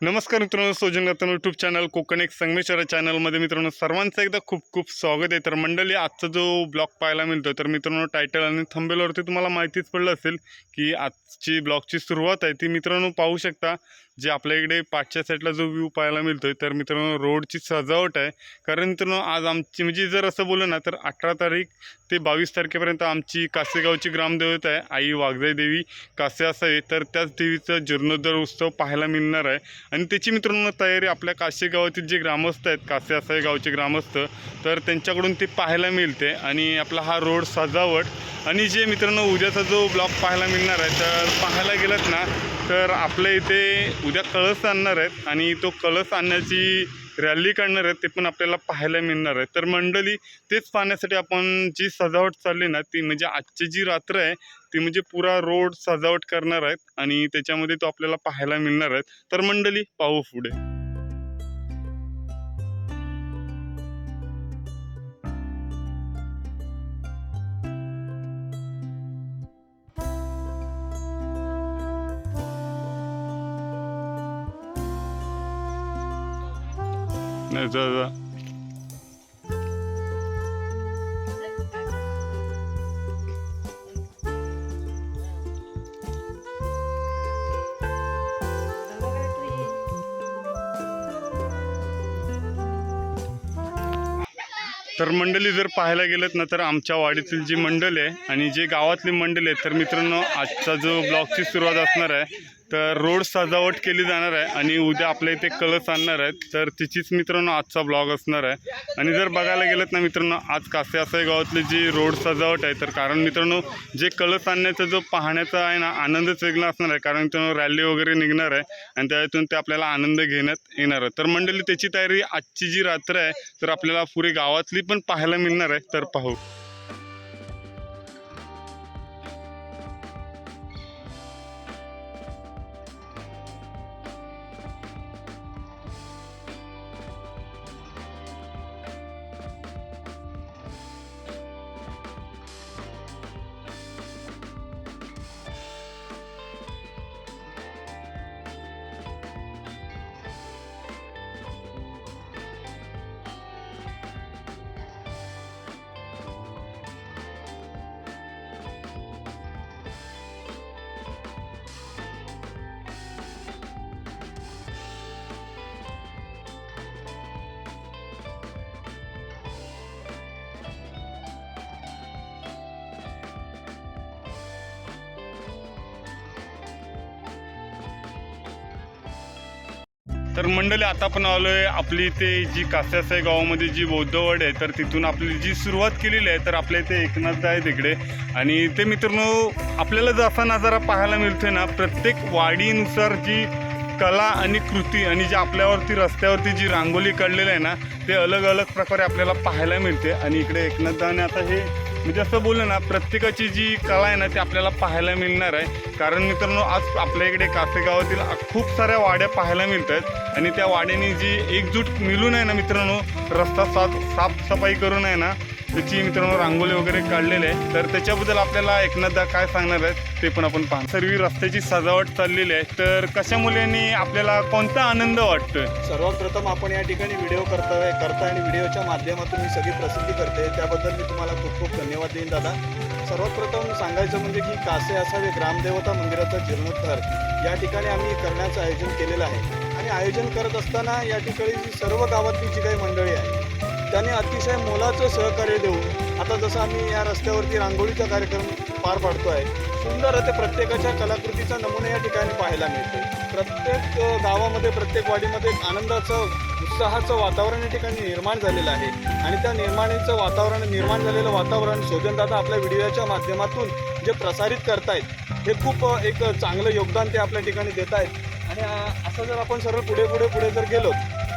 नमस्कार मित्रांनो सोजन रत्न यूट्यूब चॅनल कोकण एक संगमेश्वर चॅनलमध्ये मित्रांनो सर्वांचं एकदा खूप खूप स्वागत आहे. तर मंडळी आजचा जो ब्लॉग पाहायला मिळतो तर मित्रांनो टायटल आणि थंबेलवरती तुम्हाला माहितीच पडलं असेल की आजची ब्लॉगची सुरुवात आहे. ती मित्रांनो पाहू शकता. जे आपल्या इकडे पाठच्या साईडला जो व्ह्यू पाहायला मिळतोय तर मित्रांनो रोडची सजावट आहे. कारण मित्रांनो आज आमची म्हणजे जर असं बोललं ना तर अठरा तारीख ते बावीस तारखेपर्यंत आमची कासेगावची ग्रामदेवता आहे आई वाघजाई देवी कासे असावी तर त्याच देवीचा जीर्णोद्धार उत्सव पाहायला मिळणार आहे. आणि त्याची मित्रांनो तयारी आपल्या कासेगावातील जे ग्रामस्थ आहेत कासे असावे गावचे ग्रामस्थ तर त्यांच्याकडून ते पाहायला मिळते. आणि आपला हा रोड सजावट आणि जे मित्रांनो उद्याचा जो ब्लॉग पाहायला मिळणार आहे तर पाहायला गेलात ना तर आपल्या इथे उद्या कळस आणणार आहेत आणि तो कळस आणण्याची रॅली काढणार आहेत ते पण आपल्याला पाहायला मिळणार आहे तर मंडळी तेच पाहण्यासाठी आपण जी सजावट चालली ना ती म्हणजे आजची जी रात्र आहे ती म्हणजे पुरा रोड सजावट करणार आहेत आणि त्याच्यामध्ये तो आपल्याला पाहायला मिळणार आहेत. तर मंडळी पाहू पुढे. नाही जा जा तर मंडळी जर पाहायला गेलं ना तर आमच्या वाडीतील जी मंडळ आहे आणि जे गावातली मंडळ आहे तर मित्रांनो आजचा जो ब्लॉगची सुरुवात असणार आहे तर रोड सजावट केली जाणार आहे आणि उद्या आपल्या इथे कळस आणणार आहेत. तर तिचीच मित्रांनो आजचा ब्लॉग असणार आहे. आणि जर बघायला गेलं ना मित्रांनो आज कासे असं गावातली जी रोड सजावट आहे तर कारण मित्रांनो जे कळस आणण्याचा जो पाहण्याचा आहे ना आनंदच वेगळा असणार आहे. कारण मित्रांनो रॅली वगैरे निघणार आहे आणि त्यातून ते आपल्याला आनंद घेण्यात येणार आहे. तर मंडळी त्याची तयारी आजची जी रात्र आहे तर आपल्याला पुरे गावातली पण पाहायला मिळणार आहे. तर पाहू. तर मंडळी आता पण आलो आहे आपली इथे जी कास्यासाई गावामध्ये जी बौद्धवड आहे तर तिथून आपली जी सुरुवात केलेली आहे तर आपल्या इथे एकनाथ आहे तिकडे आणि ते मित्रांनो आपल्याला जसा नजारा पाहायला मिळतोय ना प्रत्येक वाडीनुसार जी कला आणि कृती आणि जी आपल्यावरती रस्त्यावरती जी रांगोली काढलेली आहे ना ते अलग अलग प्रकारे आपल्याला पाहायला मिळते. आणि इकडे एकनाथदाने आता हे म्हणजे असं बोललं ना प्रत्येकाची जी कला आहे ना ती आपल्याला पाहायला मिळणार आहे. कारण मित्रांनो आज आपल्या इकडे कासेगावातील खूप साऱ्या वाड्या पाहायला मिळत आहेत आणि त्या वाड्याने जी एकजूट मिळून आहे ना मित्रांनो रस्ता साफ साफसफाई करून आहे ना त्याची मित्रांनो रांगोळी वगैरे काढलेली आहे. तर त्याच्याबद्दल आपल्याला एकनाथदा काय सांगणार आहेत ते पण आपण पाहू सर्व रस्त्याची सजावट चाललेली आहे. तर कशा मुलांनी आपल्याला कोणता आनंद वाटतोय? सर्वात प्रथम आपण या ठिकाणी व्हिडिओ करतोय करता आणि व्हिडिओच्या माध्यमातून ही सगळी प्रसिद्धी करते. त्याबद्दल मी तुम्हाला खूप खूप धन्यवाद देईन दादा. सर्वात प्रथम सांगायचं म्हणजे की कासे असावे ग्रामदेवता मंदिराचा जीर्णोद्धार या ठिकाणी आम्ही करण्याचं आयोजन केलेलं आहे. आणि आयोजन करत असताना या ठिकाणी सर्व गावातली जी काही मंडळी आहे त्यांनी अतिशय मोलाचं सहकार्य देऊन आता जसं आम्ही या रस्त्यावरती रांगोळीचा कार्यक्रम पार पाडतो आहे सुंदर ते प्रत्येकाच्या कलाकृतीचा नमुना या ठिकाणी पाहायला मिळतो प्रत्येक गावामध्ये प्रत्येक वाडीमध्ये एक आनंदाचं उत्साहाचं वातावरण या ठिकाणी निर्माण झालेलं आहे. आणि त्या निर्माणीचं वातावरण निर्माण झालेलं वातावरण शोधनदादा आपल्या व्हिडिओच्या माध्यमातून जे प्रसारित करतायत हे खूप एक चांगलं योगदान ते आपल्या ठिकाणी देत आहेत आणि असं जर आपण सरळ पुढे पुढे पुढे जर गेलो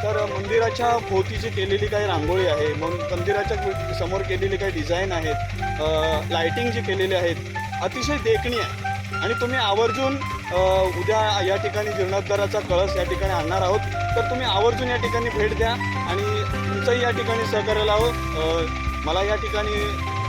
तर मंदिराच्या भोवतीची केलेली काही रांगोळी आहे. मग मंदिराच्या समोर केलेली काही डिझाईन आहेत. लाइटिंग जी केलेली आहेत अतिशय देखणी आहे. आणि तुम्ही आवर्जून उद्या या ठिकाणी जीर्णोद्धाराचा कळस या ठिकाणी आणणार आहोत. तर तुम्ही आवर्जून या ठिकाणी भेट द्या आणि तुमचंही या ठिकाणी सहकार्याला हवं मला या ठिकाणी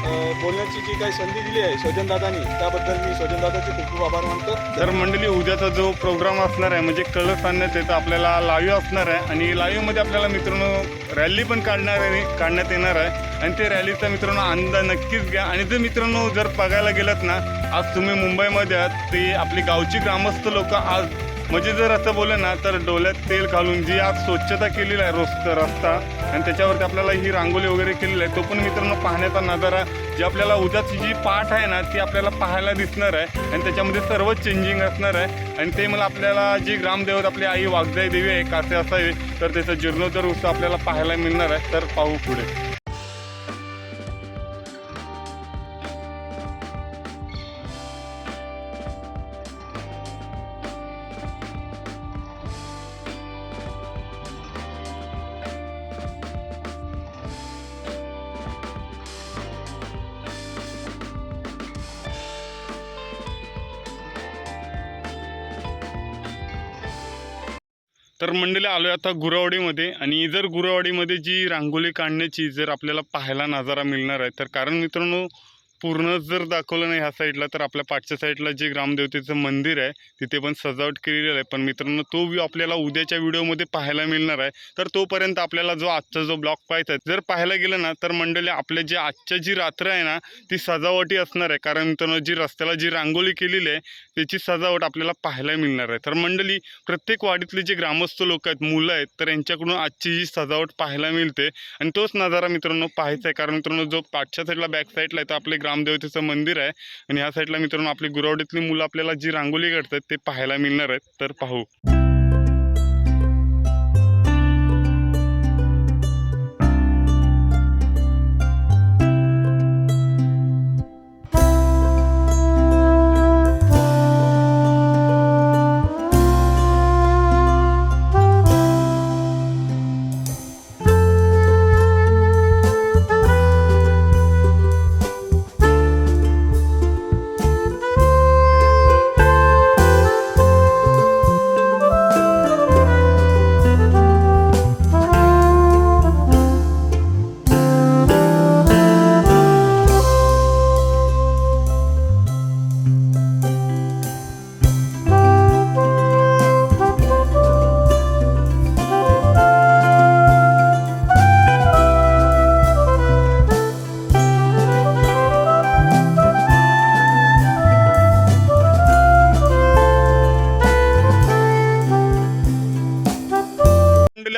बोलण्याची जी काही संधी दिली आहे स्वजनदादानी त्याबद्दल मी स्वजनदादाचे खूप खूप आभार मानतो. तर मंडळी उद्याचा जो प्रोग्राम असणार आहे म्हणजे कळस आणण्यात येतं आपल्याला लाईव्ह असणार आहे. आणि लाईव्हमध्ये आपल्याला मित्रांनो रॅली पण काढणार आहे काढण्यात येणार आहे. आणि ते रॅलीचा मित्रांनो आनंद नक्कीच घ्या. आणि जर मित्रांनो जर बघायला गेलात ना आज तुम्ही मुंबईमध्ये आहात ते आपली गावची ग्रामस्थ लोक आज म्हणजे जर असं बोललं ना तर डोळ्यात तेल घालून जी आज स्वच्छता केलेली आहे रोस्त रस्ता आणि त्याच्यावरती आपल्याला ही रांगोळी वगैरे केलेली आहे तो पण मित्रांनो पाहण्याचा नजारा जी आपल्याला उद्याची जी पाठ आहे ना ती आपल्याला पाहायला दिसणार आहे आणि त्याच्यामध्ये सर्व चेंजिंग असणार आहे आणि ते मला आपल्याला जी ग्रामदेवत आपली आई वाघजाई देवी आहे कासे असावे तर त्याचा जीर्णोद्धार उत्सव आपल्याला पाहायला मिळणार आहे तर पाहू पुढे. तर मंडळी आलो आहे आता गुरावडीमध्ये आणि जर गुरवाडीमध्ये जी रांगोळी काढण्याची जर आपल्याला पाहायला नजारा मिळणार आहे तर कारण मित्रांनो पूर्ण जर दाखवलं नाही ह्या साईडला तर आपल्या पाठच्या साईडला जे ग्रामदेवतेचं मंदिर आहे तिथे पण सजावट केलेलं आहे. पण मित्रांनो तो व्ह्यू आपल्याला उद्याच्या व्हिडिओमध्ये पाहायला मिळणार आहे. तर तोपर्यंत आपल्याला जो आजचा जो ब्लॉग पाहायचा आहे जर पाहायला गेलं ना तर मंडळी आपल्या जे आजच्या जी रात्र आहे ना ती सजावटी असणार आहे. कारण मित्रांनो जी रस्त्याला जी रांगोळी केलेली आहे त्याची सजावट आपल्याला पाहायला मिळणार आहे. तर मंडळी प्रत्येक वाडीतले जे ग्रामस्थ लोक आहेत मुलं आहेत तर यांच्याकडून आजची जी सजावट पाहायला मिळते. आणि तोच नजारा मित्रांनो पाहायचा आहे. कारण मित्रांनो जो पाठच्या साईडला बॅक साईडला आहे तर आपले ग्रामदेवतेचं मंदिर आहे. आणि ह्या साईडला मित्रांनो आपली गुरावडीतली मुलं आपल्याला जी रांगोळी काढतात ते पाहायला मिळणार आहेत. तर पाहू.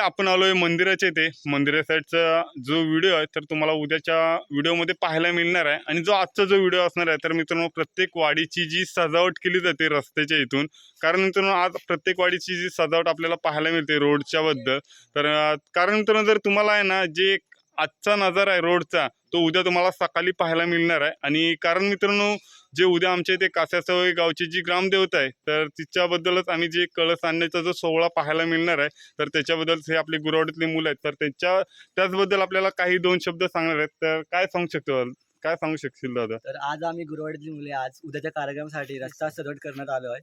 आपण आलोय मंदिराच्या इथे. मंदिरा साईडचा जो व्हिडिओ आहे तर तुम्हाला उद्याच्या व्हिडिओमध्ये पाहायला मिळणार आहे. आणि जो आजचा जो व्हिडिओ असणार आहे तर मित्रांनो प्रत्येक वाडीची जी सजावट केली जाते रस्त्याच्या इथून कारण मित्रांनो आज प्रत्येक वाडीची जी सजावट आपल्याला पाहायला मिळते रोडच्या बद्दल तर कारण मित्रांनो जर तुम्हाला आहे ना जे आजचा नजारा आहे रोडचा तो उद्या तुम्हाला सकाळी पाहायला मिळणार आहे. आणि कारण मित्रांनो जे उद्या आमच्या इथे कासासवय गावची जी ग्रामदेवता आहे तर तिच्याबद्दलच आम्ही जे कळस आणण्याचा जो सोहळा पाहायला मिळणार आहे तर त्याच्याबद्दल हे आपले गुरवाडीतले मुलं आहेत. तर त्यांच्या त्याचबद्दल आपल्याला काही दोन शब्द सांगणार आहेत. तर काय सांगू शकतो? काय सांगू शकशील दादा? तर आज आम्ही गुरुवाडीतली मुले आज उद्याच्या कार्यक्रमासाठी रस्ता सजावट करण्यात आलो आहे.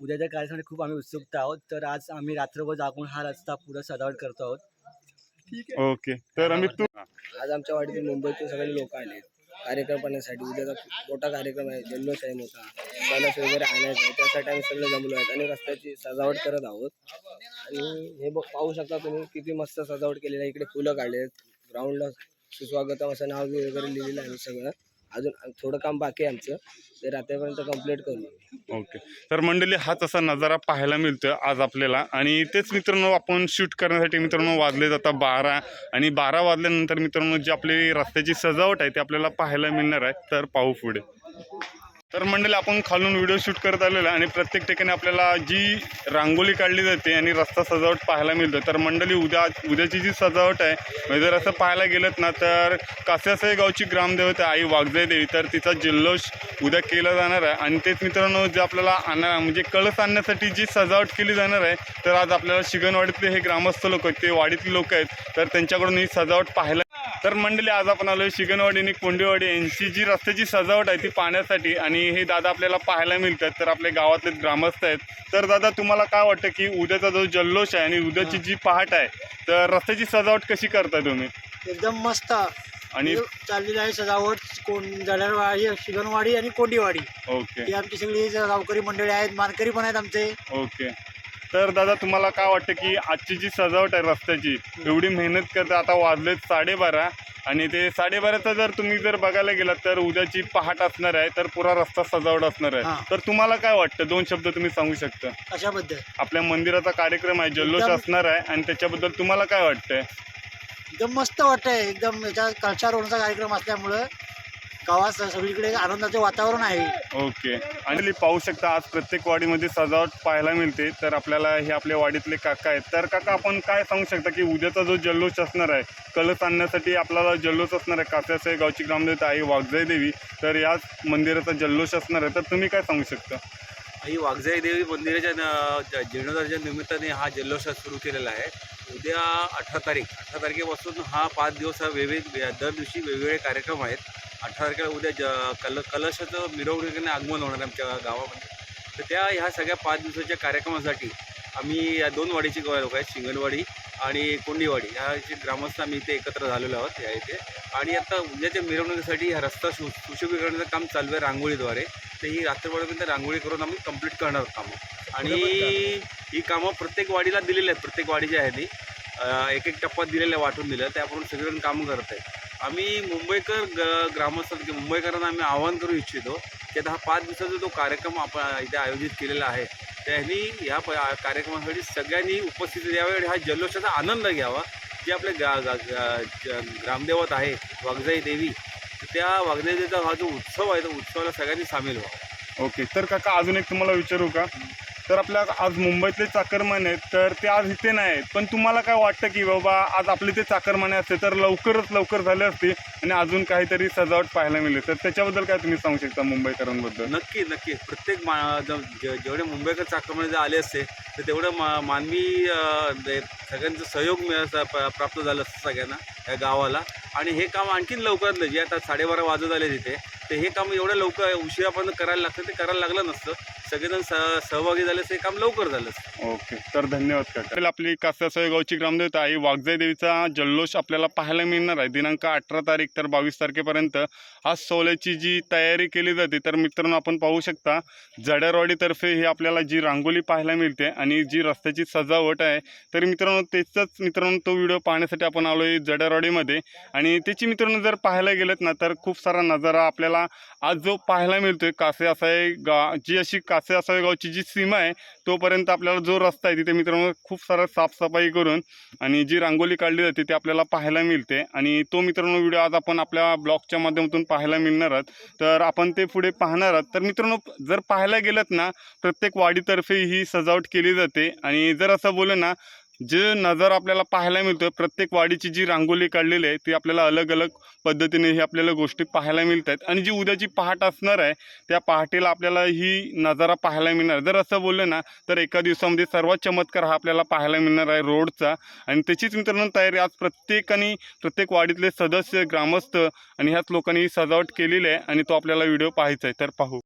उद्याच्या कार्यक्रमासाठी खूप आम्ही उत्सुकता आहोत. तर आज आम्ही रात्रभर जागून हा रस्ता पुरा सजावट करतो आहोत. ओके. तर आम्ही तू आज आमच्या वाडीतील मुंबईतून सगळे लोक आले कार्यक्रम करण्यासाठी उद्याचा मोठा कार्यक्रम आहे जल्लोष आहे मोठा. कलश वगैरे आणायचा आहे त्यासाठी आम्ही सगळे जमलो आहेत. आणि रस्त्याची सजावट करत आहोत. आणि हे बघ पाहू शकता तुम्ही किती मस्त सजावट केलेली आहे. इकडे फुलं काढले आहेत ग्राउंडला सुस्वागतम असं नाव वगैरे लिहिलेलं आहे सगळं. अजून थोडं काम बाकी आहे आमचं. ते रात्रीपर्यंत कंप्लीट करू ओके तर मंडळी हाच असा नजारा पाहायला मिळतोय आज आपल्याला. आणि तेच मित्रांनो आपण शूट करण्यासाठी मित्रांनो वाजले जातात बारा. आणि बारा वाजल्यानंतर मित्रांनो जी आपली रस्त्याची सजावट आहे ती आपल्याला पाहायला मिळणार आहे. तर पाहू पुढे. तर मंडळी आपण खालून व्हिडिओ शूट करत आलेला आणि प्रत्येक ठिकाणी आपल्याला जी रांगोळी काढली जाते आणि रस्ता सजावट पाहायला मिळतो. तर मंडळी उद्या उद्याची जी सजावट आहे म्हणजे जर असं पाहायला गेलं ना तर कास्यासाई गावची ग्रामदेवता आई वाघजाई देवी. तर तिचा जल्लोष उद्या केला जाणार आहे. आणि तेच मित्रांनो जे आपल्याला आणणार म्हणजे कळस आणण्यासाठी जी सजावट केली जाणार आहे तर आज आपल्याला शिगणवाडीतले हे ग्रामस्थ लोक आहेत ते वाडीतले लोक आहेत तर त्यांच्याकडून ही सजावट पाहायला तर मंडळी आज आपण आलोय शिगणवाडी आणि कोंडीवाडी. यांची जी रस्त्याची सजावट आहे ती पाहण्यासाठी आणि हे दादा आपल्याला पाहायला मिळतात तर आपल्या गावातले ग्रामस्थ आहेत. तर दादा तुम्हाला काय वाटतं की उद्याचा जो जल्लोष आहे आणि उद्याची जी पहाट आहे तर रस्त्याची सजावट कशी करताय तुम्ही? एकदम मस्त. आणि चाललेली आहे सजावट कोण जडरवाडी शिगणवाडी आणि कोंडीवाडी. ओके. ही आमची सगळी गावकरी मंडळी आहेत मानकरी पण आहेत आमचे. ओके. तर दादा तुम्हाला काय वाटतं की आजची जी सजावट आहे रस्त्याची एवढी मेहनत करता आता वाजलेत साडेबारा आणि ते साडेबाराचा जर तुम्ही जर बघायला गेलात तर उद्याची पहाट असणार आहे तर पुरा रस्ता सजावट असणार. आहे. तर तुम्हाला काय वाटतं? दोन शब्द तुम्ही सांगू शकता. अशाबद्दल आपल्या मंदिराचा कार्यक्रम आहे जल्लोष असणार आहे आणि त्याच्याबद्दल तुम्हाला काय वाटतंय? एकदम मस्त वाटतंय एकदम याच्या कळशारोहणचा कार्यक्रम असल्यामुळं गावात सगळीकडे आनंदाचे वातावरण आहे. ओके. आणि पाहू शकता आज प्रत्येक वाडीमध्ये सजावट पाहायला मिळते. तर आपल्याला हे आपल्या वाडीतले काका आहेत. तर काका आपण काय सांगू शकता की उद्याचा जो जल्लोष असणार आहे कलश आणण्यासाठी आपल्याला जल्लोष असणार आहे. कात्यासाई गावची ग्रामदेवता आई वाघजाई देवी. तर याच मंदिराचा जल्लोष असणार आहे. तर तुम्ही काय सांगू शकता? आई वाघजाई देवी मंदिराच्या न- ज- जीर्णोद्धाराच्या निमित्ताने हा जल्लोष सुरू केलेला आहे. उद्या अठरा तारीख. अठरा तारखेपासून हा पाच दिवस हा विविध दर दिवशी वेगवेगळे कार्यक्रम आहेत. अठरा तारखेला उद्या ज कल कलशाचं मिरवणुकीने आगमन होणार आहे आमच्या गावामध्ये. तर त्या ह्या सगळ्या पाच दिवसाच्या कार्यक्रमासाठी आम्ही या दोन वाडीची लोक आहेत शिंगणवाडी आणि कोंडीवाडी. ह्या जे ग्रामस्थ आम्ही इथे एकत्र झालेलो आहोत या इथे. आणि आता उद्याच्या मिरवणुकीसाठी हा रस्ता सु सुशोभीकरणाचं काम चालू आहे रांगोळीद्वारे. तर ही रात्रभरापर्यंत रांगोळी करून आम्ही कंप्लीट करणार आहोत कामं. आणि ही कामं प्रत्येक वाडीला दिलेली आहेत प्रत्येक वाडीच्या ह्यानी. अं, एक एक टप्पा दिलेला आहे वाटून दिलं त्याप्रमाणे सगळेजण कामं करत आहेत. आम्ही मुंबईकर ग ग्रामस्थ मुंबईकरांना आम्ही आवाहन करू इच्छितो की आता हा पाच दिवसाचा जो कार्यक्रम आपण इथे आयोजित केलेला आहे त्यांनी ह्या प कार्यक्रमासाठी सगळ्यांनी उपस्थिती द्यावी आणि हा जल्लोषाचा आनंद घ्यावा. जे आपले गा ज- ग्रामदेवत आहे वाघजाई देवी त्या वाघजाई देवीचा हा जो उत्सव आहे तो उत्सवाला सगळ्यांनी सामील व्हावा. ओके तर काका अजून एक तुम्हाला विचारू का? तर आपल्या आज मुंबईतले चाकरमाने आहेत तर ते आज इथे नाही आहेत. पण तुम्हाला काय वाटतं की बाबा आज आपले ते चाकरमाने असते तर लवकरच लवकर झाले असते आणि अजून काहीतरी सजावट पाहायला मिळेल. तर त्याच्याबद्दल काय तुम्ही सांगू शकता मुंबईकरांबद्दल? नक्की नक्की. प्रत्येक मा जेवढे मुंबईकर चाकरमाने जर आले असते तर तेवढं मा मानवी अं, सगळ्यांचं सहयोग मिळ प्राप्त झालं असतं सगळ्यांना या गावाला. आणि हे काम आणखीन लवकरातलं जे आता साडेबारा वाजत आले तिथे तर हे काम एवढं लवकर उशिरापर्यंत करायला लागतं ते करायला लागलं नसतं. सगळेजण सह सहभागी झाले असते हे काम लवकर झालं असतं ओके तर धन्यवाद काका. आपली कासासोय गावची ग्रामदेवता आई वाघजाई देवीचा जल्लोष आपल्याला पाहायला मिळणार आहे. दिनांक अठरा तारीख तर बावीस तारखेपर्यंत आज सोहळ्याची जी तयारी केली जाते तर मित्रांनो आपण पाहू शकता जडेरवाडीतर्फे ही आपल्याला जी रांगोळी पाहायला मिळते आणि जी रस्त्याची सजावट आहे तर मित्रांनो त्याचाच मित्रांनो तो व्हिडिओ पाहण्यासाठी आपण आलो आहे जड्यारवाडीमध्ये. आणि त्याची मित्रांनो जर पाहायला गेलेत ना तर खूप सारा नजारा आपल्याला आज जो पाहायला मिळतोय कासे असाय गा जी अशी कासे असावे गावची जी सीमा आहे तोपर्यंत आपल्याला जो रस्ता आहे तिथे मित्रांनो खूप सारा साफसफाई करून आणि जी रांगोळी काढली जाते ती आपल्याला पाहायला मिळते. आणि तो मित्रांनो व्हिडिओ आज आपण आपल्या ब्लॉगच्या माध्यमातून पाहायला मिळणार आहात. तर आपण ते पुढे पाहणार आहात. तर मित्रांनो जर पाहायला गेलं ना प्रत्येक वाडीतर्फे ही सजावट केली जाते. आणि जर असं बोललं ना जे नजर आपल्याला पाहायला मिळतोय प्रत्येक वाडीची जी रांगोळी काढलेली आहे ती आपल्याला अलग अलग पद्धतीने ही आपल्याला गोष्टी पाहायला मिळत आहेत आणि जी उद्याची पहाट असणार आहे त्या पहाटेला आपल्याला ही नजारा पाहायला मिळणार. जर असं बोललं ना तर एका दिवसामध्ये सर्वात चमत्कार हा आपल्याला पाहायला मिळणार आहे रोडचा. आणि त्याचीच मित्रांनो तयारी आज प्रत्येकाने प्रत्येक वाडीतले सदस्य ग्रामस्थ आणि ह्याच लोकांनी ही सजावट केलेली आहे आणि तो आपल्याला व्हिडिओ पाहायचा आहे. तर पाहू.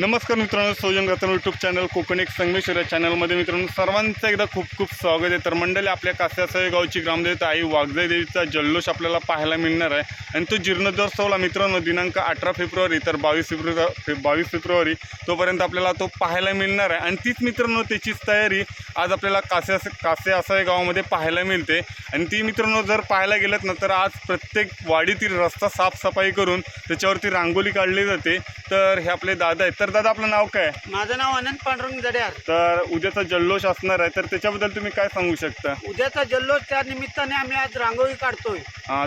नमस्कार मित्रांनो सोजन गातन यूट्यूब चॅनल कोकण एक संगमेश्वर या चॅनलमध्ये मित्रांनो सर्वांचं एकदा खूप खूप स्वागत आहे. तर मंडळी आपल्या कास्यासह गावची ग्रामदेवता आई वाघजाई देवीचा जल्लोष आपल्याला पाहायला मिळणार आहे. आणि तो जीर्णोत्सवला मित्रांनो दिनांक अठरा फेब्रुवारी तर बावीस फेब्रुवारी बावीस फेब्रुवारी तोपर्यंत आपल्याला तो पाहायला मिळणार आहे. आणि तीच मित्रांनो त्याचीच तयारी आज आपल्याला कासे कासे असा गावामध्ये पाहायला मिळते. आणि ती मित्रांनो जर पाहायला गेलं ना तर आज प्रत्येक वाडीतील रस्ता साफसफाई करून त्याच्यावरती रांगोली काढली जाते. तर हे आपले दादा आहेत. तर दादा आपलं नाव काय? माझं नाव अनंत पांडुरंग जड्यार. तर उद्याचा जल्लोष असणार आहे तर त्याच्याबद्दल तुम्ही काय सांगू शकता? उद्याचा जल्लोष त्या निमित्ताने आम्ही आज रांगोळी काढतोय.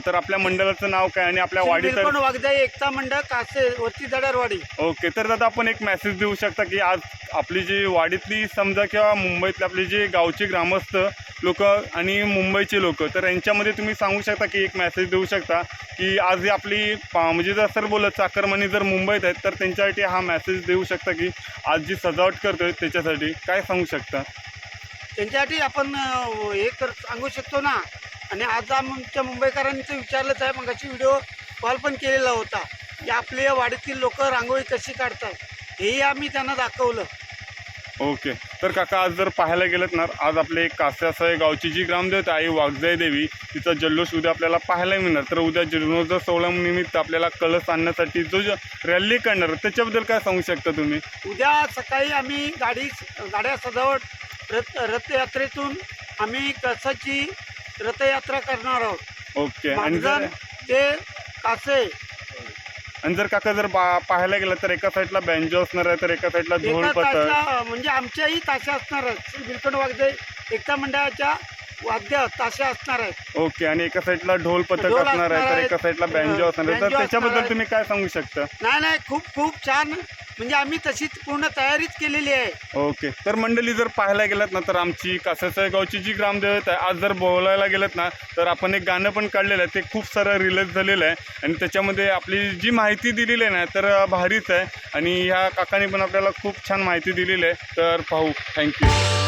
तर आपल्या मंडळाचं नाव काय आणि आपल्या श्री वाडी तर बिरकोण वागदाई एकता मंडळ कासे वरती जड्यारवाडी. ओके तर दादा आपण एक मेसेज देऊ शकता की आज आपली जी वाडीतली समजा किंवा मुंबईतली आपली जी गावची ग्रामस्थ लोक आणि मुंबईचे लोक तर यांच्यामध्ये तुम्ही सांगू शकता की एक मेसेज देऊ शकता की आज ही आपली पा- म्हणजे जर सर बोलत चाकरमानी जर मुंबईत आहेत तर त्यांच्यासाठी हा मेसेज देऊ शकता की आज जी सजावट करतोय त्याच्यासाठी काय सांगू शकता? त्यांच्यासाठी आपण अं, हे कर सांगू शकतो ना. आणि आज आमच्या मुंबईकरांचं विचारलंच आहे मगाशी व्हिडिओ कॉल पण केलेला होता. की आपल्या वाडीतील लोक रांगोळी कशी काढतात? हेही आम्ही त्यांना दाखवलं. ओके. तर काका आज जर पाहायला गेलं ना आज आपले कास्यासह गावची जी ग्रामदेवता आई वाघजाई देवी तिचा जल्लोष उद्या आपल्याला पाहायला मिळणार. तर उद्या जीर्णोत्सव सोहळा निमित्त आपल्याला कलश आणण्यासाठी जो ज- रॅली काढणार त्याच्याबद्दल काय सांगू शकता तुम्ही? उद्या सकाळी आम्ही गाडी गाड्या सजावट रथ रथयात्रेतून आम्ही कसाची रथयात्रा करणार आहोत. ओके. आणि ते कासे आणि जर काका जर पाहायला गेलं तर एका साईडला बँजो असणार आहे तर एका साईडला ढोल एका पथक ताशा म्हणजे आमच्याही ताशा असणार आहेत श्री वागदे एकता मंडळाच्या वाद्य ताशा असणार आहेत. ओके आणि एका साईडला ढोल पथक ढोल असणार आहे तर. एका साईडला बँजो असणार आहे. तर त्याच्याबद्दल. तुम्ही काय सांगू शकता? नाही नाही खूप खूप छान म्हणजे आम्ही तशीच पूर्ण तयारीच केलेली आहे. ओके. तर मंडळी जर पाहायला गेलात ना तर आमची कासासाई गावची जी ग्रामदेवता आहे आज जर बोलायला गेलात ना तर आपण एक गाणं पण काढलेलं आहे. ते खूप सारं रिलीज झालेलं आहे. आणि त्याच्यामध्ये आपली जी माहिती दिलेली आहे ना तर भारीच आहे. आणि ह्या काकाने पण आपल्याला खूप छान माहिती दिलेली आहे. तर पाहू. थँक्यू.